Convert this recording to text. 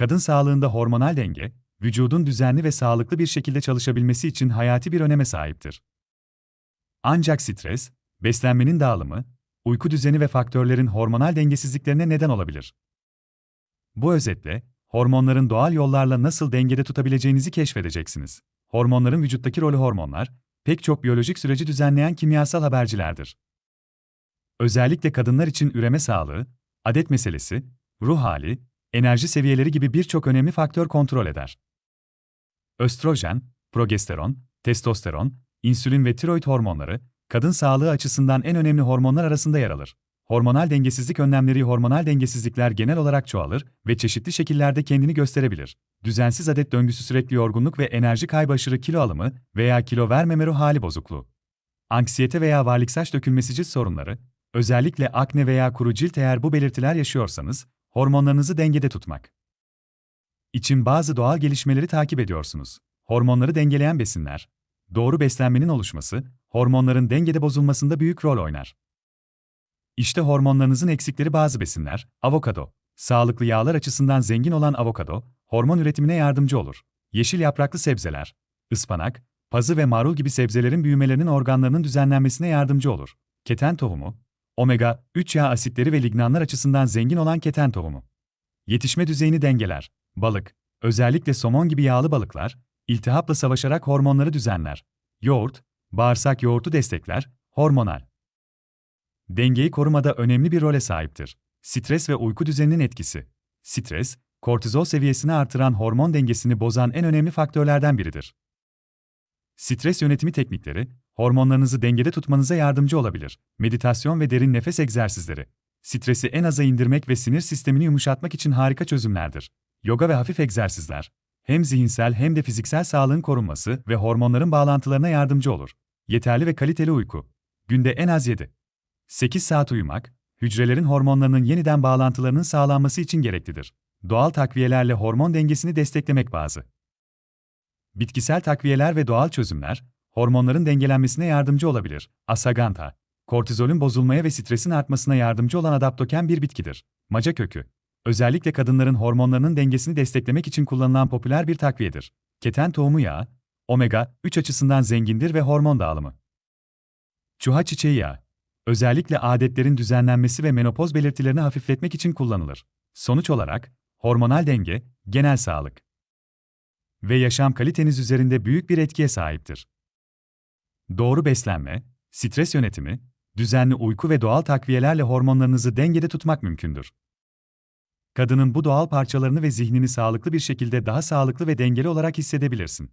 Kadın sağlığında hormonal denge, vücudun düzenli ve sağlıklı bir şekilde çalışabilmesi için hayati bir öneme sahiptir. Ancak stres, beslenmenin dağılımı, uyku düzeni ve faktörlerin hormonal dengesizliklerine neden olabilir. Bu özetle, hormonların doğal yollarla nasıl dengede tutabileceğinizi keşfedeceksiniz. Hormonların vücuttaki rolü hormonlar, pek çok biyolojik süreci düzenleyen kimyasal habercilerdir. Özellikle kadınlar için üreme sağlığı, adet meselesi, ruh hali, enerji seviyeleri gibi birçok önemli faktör kontrol eder. Östrojen, progesteron, testosteron, insülin ve tiroid hormonları, kadın sağlığı açısından en önemli hormonlar arasında yer alır. Hormonal dengesizlik önlemleri hormonal dengesizlikler genel olarak çoğalır ve çeşitli şekillerde kendini gösterebilir. Düzensiz adet döngüsü sürekli yorgunluk ve enerji kaybı aşırı kilo alımı veya kilo vermeme ruh hali bozukluğu. Anksiyete veya varlık saç dökülmesi cilt sorunları, özellikle akne veya kuru cilt eğer bu belirtiler yaşıyorsanız, hormonlarınızı dengede tutmak için bazı doğal gelişmeleri takip ediyorsunuz. Hormonları dengeleyen besinler, doğru beslenmenin oluşması, hormonların dengede bozulmasında büyük rol oynar. İşte hormonlarınızın eksikleri bazı besinler, avokado. Sağlıklı yağlar açısından zengin olan avokado, hormon üretimine yardımcı olur. Yeşil yapraklı sebzeler, ıspanak, pazı ve marul gibi sebzelerin büyümelerinin organlarının düzenlenmesine yardımcı olur. Keten tohumu, omega 3 yağ asitleri ve lignanlar açısından zengin olan keten tohumu. Yetişme düzeyini dengeler. Balık, özellikle somon gibi yağlı balıklar, iltihapla savaşarak hormonları düzenler. Yoğurt, bağırsak yoğurtu destekler, hormonal. Dengeyi korumada önemli bir role sahiptir. Stres ve uyku düzeninin etkisi. Stres, kortizol seviyesini artıran hormon dengesini bozan en önemli faktörlerden biridir. Stres yönetimi teknikleri, hormonlarınızı dengede tutmanıza yardımcı olabilir. Meditasyon ve derin nefes egzersizleri, stresi en aza indirmek ve sinir sistemini yumuşatmak için harika çözümlerdir. Yoga ve hafif egzersizler, hem zihinsel hem de fiziksel sağlığın korunması ve hormonların bağlantılarına yardımcı olur. Yeterli ve kaliteli uyku. Günde en az 7. 8 saat uyumak, hücrelerin hormonlarının yeniden bağlantılarının sağlanması için gereklidir. Doğal takviyelerle hormon dengesini desteklemek bazı. Bitkisel takviyeler ve doğal çözümler, hormonların dengelenmesine yardımcı olabilir. Asaganta, kortizolün bozulmaya ve stresin artmasına yardımcı olan adaptoken bir bitkidir. Maca kökü, özellikle kadınların hormonlarının dengesini desteklemek için kullanılan popüler bir takviyedir. Keten tohumu yağı, omega 3 açısından zengindir ve hormon dağılımı. Çuha çiçeği yağı, özellikle adetlerin düzenlenmesi ve menopoz belirtilerini hafifletmek için kullanılır. Sonuç olarak, hormonal denge, genel sağlık ve yaşam kaliteniz üzerinde büyük bir etkiye sahiptir. Doğru beslenme, stres yönetimi, düzenli uyku ve doğal takviyelerle hormonlarınızı dengede tutmak mümkündür. Kadının bu doğal parçalarını ve zihnini sağlıklı bir şekilde daha sağlıklı ve dengeli olarak hissedebilirsin.